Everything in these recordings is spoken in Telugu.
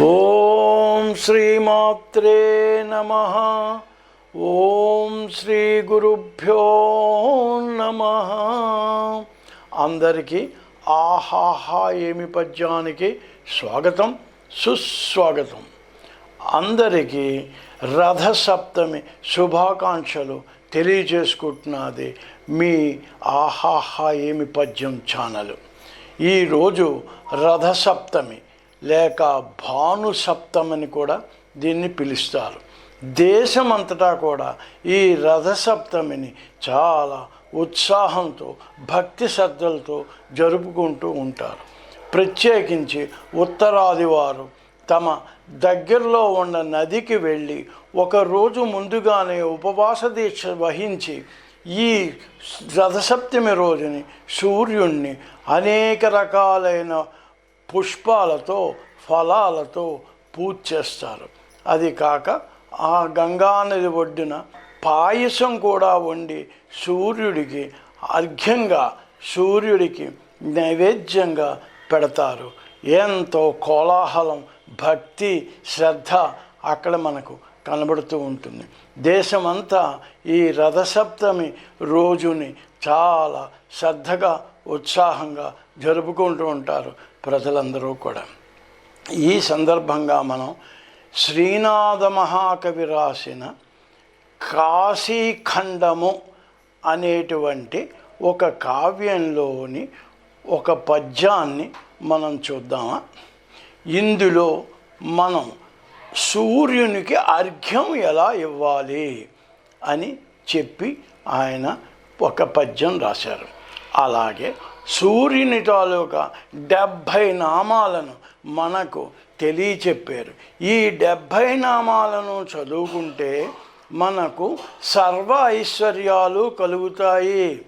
ఓం శ్రీమాత్రే నమ. ఓం శ్రీ గురుభ్యో నమ. అందరికీ ఆహాహా ఏమి పద్యానికి స్వాగతం సుస్వాగతం. అందరికీ రథసప్తమి శుభాకాంక్షలు తెలియజేసుకుంటున్నది మీ ఆహాహా ఏమి పద్యం ఛానల్. ఈరోజు రథసప్తమి. లేక భాను సప్తమని కూడా దీన్ని పిలుస్తారు. దేశమంతటా కూడా ఈ రథసప్తమిని చాలా ఉత్సాహంతో భక్తి శ్రద్ధలతో జరుపుకుంటూ ఉంటారు. ప్రత్యేకించి ఉత్తరాది వారు తమ దగ్గరలో ఉన్న నదికి వెళ్ళి ఒక రోజు ముందుగానే ఉపవాస దీక్ష వహించి ఈ రథసప్తమి రోజుని సూర్యుణ్ణి అనేక రకాలైన పుష్పాలతో ఫలాలతో పూజ చేస్తారు. అది కాక ఆ గంగానది ఒడ్డున పాయసం కూడా వండి సూర్యుడికి అర్ఘ్యంగా సూర్యుడికి నైవేద్యంగా పెడతారు. ఎంతో కోలాహలం భక్తి శ్రద్ధ అక్కడ మనకు కనబడుతూ ఉంటుంది. దేశమంతా ఈ రథసప్తమి రోజుని చాలా శ్రద్ధగా ఉత్సాహంగా జరుపుకుంటూ ఉంటారు ప్రజలందరూ కూడా. ఈ సందర్భంగా మనం శ్రీనాథ మహాకవి రాసిన కాశీఖండము అనేటువంటి ఒక కావ్యంలోని ఒక పద్యాన్ని మనం చూద్దామా? ఇందులో మనం సూర్యునికి అర్ఘ్యం ఎలా ఇవ్వాలి అని చెప్పి ఆయన ఒక పద్యం రాశారు. అలాగే సూర్యుని తాలూకా డెబ్భై నామాలను మనకు తెలియచెప్పారు. ఈ డెబ్భై నామాలను చదువుకుంటే మనకు సర్వ ఐశ్వర్యాలు కలుగుతాయి.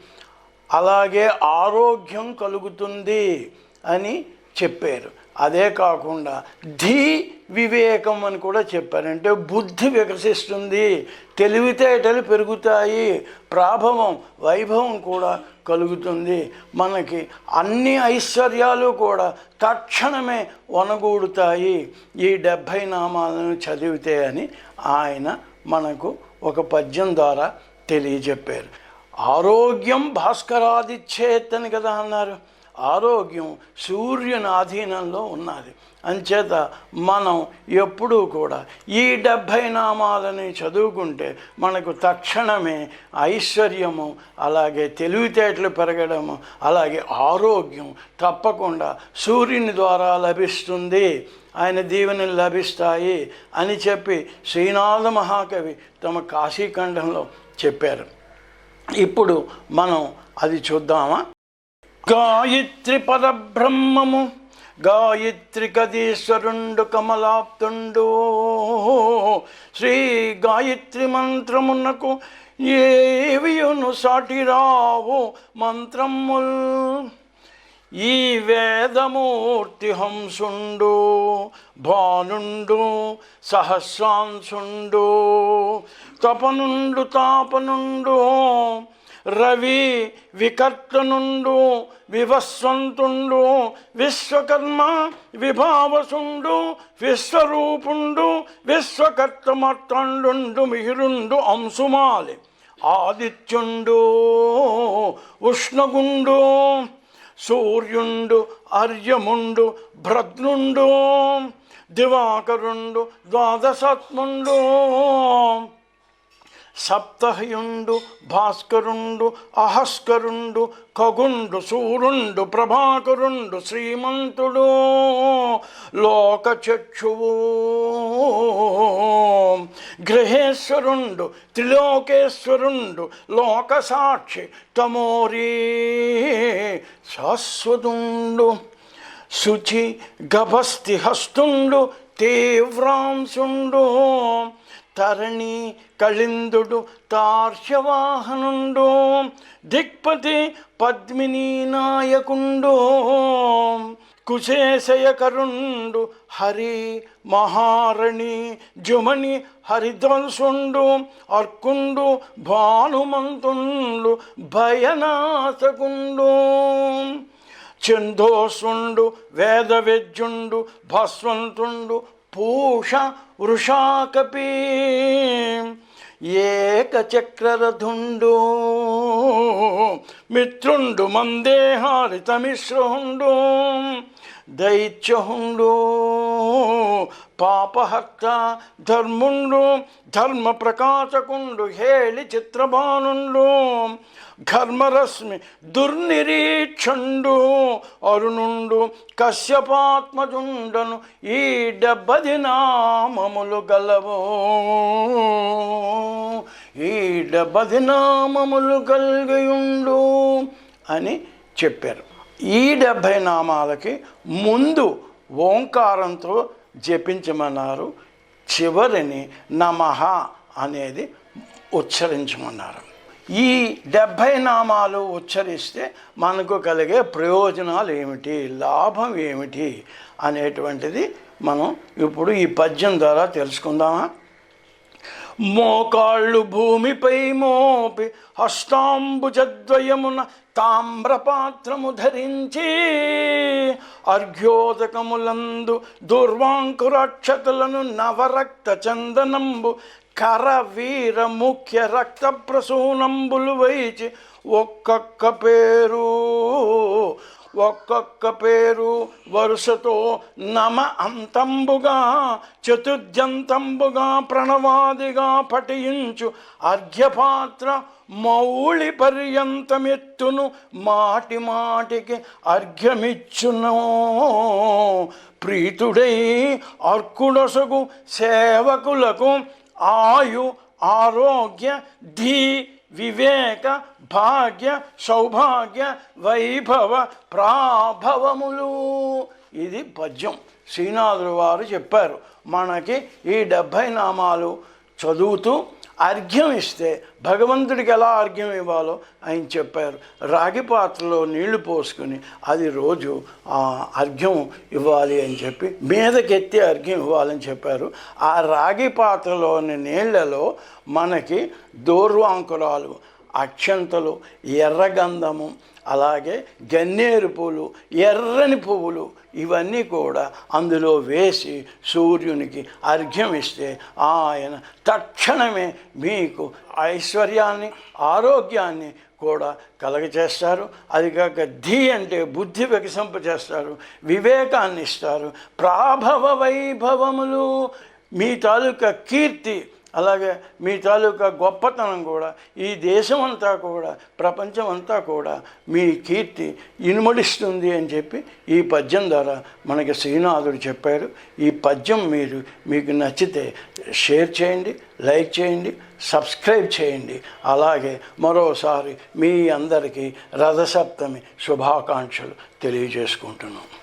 అలాగే ఆరోగ్యం కలుగుతుంది అని చెప్పారు. అదే కాకుండా ధీ వివేకం అని కూడా చెప్పారంటే బుద్ధి వికసిస్తుంది. తెలివితేటలు పెరుగుతాయి. ప్రాభవం వైభవం కూడా కలుగుతుంది. మనకి అన్ని ఐశ్వర్యాలు కూడా తక్షణమే వనగూడుతాయి. ఈ డెబ్భై నామాలను చదివితే అని ఆయన మనకు ఒక పద్యం ద్వారా తెలియజెప్పారు. ఆరోగ్యం భాస్కరాదిచ్చేత్ అని కదా అన్నారు. ఆరోగ్యం సూర్యుని ఆధీనంలో ఉన్నది. అంచేత మనం ఎప్పుడూ కూడా ఈ డెబ్భై నామాలని చదువుకుంటే మనకు తక్షణమే ఐశ్వర్యము అలాగే తెలివితేటలు పెరగడము అలాగే ఆరోగ్యం తప్పకుండా సూర్యుని ద్వారా లభిస్తుంది. ఆయన దీవెనలు లభిస్తాయి అని చెప్పి శ్రీనాథ మహాకవి తమ కాశీఖండంలో చెప్పారు. ఇప్పుడు మనం అది చూద్దామా? గాయత్రి పరబ్రహ్మము గాయత్రి కదీశ్వరుండు కమలాప్తుండు. శ్రీ గాయత్రి మంత్రమునకు ఏవియును సాటి రావు మంత్రముల్. ఈ వేదమూర్తి హంసుండు భానుండు సహస్రాంశుండు తపనుండు తాపనుండు రవి వికర్తనుండు వివస్వంతుండు విశ్వకర్మ విభావసుండు విశ్వరూపుండు విశ్వకర్తమర్తండు మిహిరుండు అంశుమాలి. ఆదిత్యుండు ఉష్ణగుండు సూర్యుండు అర్యముండు భ్రద్నుండు దివాకరుండు ద్వాదశాత్ముండు. సప్తహయుండు భాస్కరుండు అహస్కరుండు ఖగుండు సూరుండు ప్రభాకరుండు శ్రీమంతుడు. లోకచక్షువు. గ్రహేశ్వరుండు త్రిలోకేశ్వరుండు లోకసాక్షి తమోరీ. శాశ్వతుండు. శుచి గభస్తి హస్తుండు తీవ్రాంశుండు. తరణి కళిందుడు తార్షవాహనుండు దిక్పతి పద్మిని నాయకుండు కుశేశయకరుండు హరి మహారణి జుమని హరిధ్వంసుండు అర్కుండు భానుమంతుండు భయనాశకుండు చందోసుండు వేద భస్వంతుండు పూష వృషాకపి. ఏకచక్రరథుండు మిత్రుండు మందేహారితమిశ్రుండు దైత్యహుండు పాపహర్త ధర్ముండు ధర్మ ప్రకాశకుండు హేళి చిత్రభానుండు ఘర్మరశ్మి దుర్నిరీక్షండు అరుణుండు కశ్యపాత్మజుండను ఈ డెబ్బది నామములు గలవు. ఈ డెబ్బది నామములు కలిగియుండు అని చెప్పారు. ఈ డెబ్భై నామాలకి ముందు ఓంకారంతో జపించమన్నారు. చివరిని నమః అనేది ఉచ్చరించమన్నారు. ఈ డెబ్భై నామాలు ఉచ్చరిస్తే మనకు కలిగే ప్రయోజనాలు ఏమిటి? లాభం ఏమిటి? అనేటువంటిది మనం ఇప్పుడు ఈ పద్యం ద్వారా తెలుసుకుందామా? మోకాళ్ళు భూమిపై మోపి హస్తాంబుజద్వయమున తామ్రపాత్రము ధరించి అర్ఘ్యోదకములందు దుర్వాంకురక్షతలను నవరక్త చందనంబు కరవీర ముఖ్య రక్త ప్రసూనంబులు వైచి ఒక్కొక్క పేరు ఒక్కొక్క పేరు వరుసతో నమ అంతంబుగా చతుర్జంతంబుగా ప్రణవాదిగా పఠించు అర్ఘ్యపాత్ర మౌళి పర్యంతమెత్తును మాటి మాటికి అర్ఘ్యమిచ్చును. ప్రీతుడై అర్కుడసగు సేవకులకు ఆయు ఆరోగ్య ధీ వివేక భాగ్య సౌభాగ్య వైభవ ప్రాభవములు. ఇది పద్యం. శ్రీనాథుడు వారు చెప్పారు మనకి ఈ డెబ్భై నామాలు చదువుతూ అర్ఘ్యం ఇస్తే భగవంతుడికి ఎలా అర్ఘ్యం ఇవ్వాలో ఆయన చెప్పారు. రాగి పాత్రలో నీళ్ళు పోసుకుని అది రోజు ఆ అర్ఘ్యం ఇవ్వాలి అని చెప్పి మీదకెత్తి అర్ఘ్యం ఇవ్వాలని చెప్పారు. ఆ రాగి పాత్రలోని నీళ్ళలో మనకి దోర్వాంకురాలు అక్షంతలు ఎర్రగంధము అలాగే గన్నేరు పూలు ఎర్రని పువ్వులు ఇవన్నీ కూడా అందులో వేసి సూర్యునికి అర్ఘ్యం ఇస్తే ఆయన తక్షణమే మీకు ఐశ్వర్యాన్ని ఆరోగ్యాన్ని కూడా కలగచేస్తారు అది కాక ధీ అంటే బుద్ధి వికసింపచేస్తారు వివేకాన్ని ఇస్తారు ప్రాభవ వైభవములు మీ తాలూకా కీర్తి అలాగే మీ తాలూకా గొప్పతనం కూడా ఈ దేశం అంతా కూడా ప్రపంచం అంతా కూడా మీ కీర్తి ఇనుమడిస్తుంది అని చెప్పి ఈ పద్యం ద్వారా మనకి శ్రీనాథుడు చెప్పారు. ఈ పద్యం మీరు మీకు నచ్చితే షేర్ చేయండి లైక్ చేయండి సబ్స్క్రైబ్ చేయండి. అలాగే మరోసారి మీ అందరికీ రథసప్తమి శుభాకాంక్షలు తెలియజేసుకుంటున్నాం.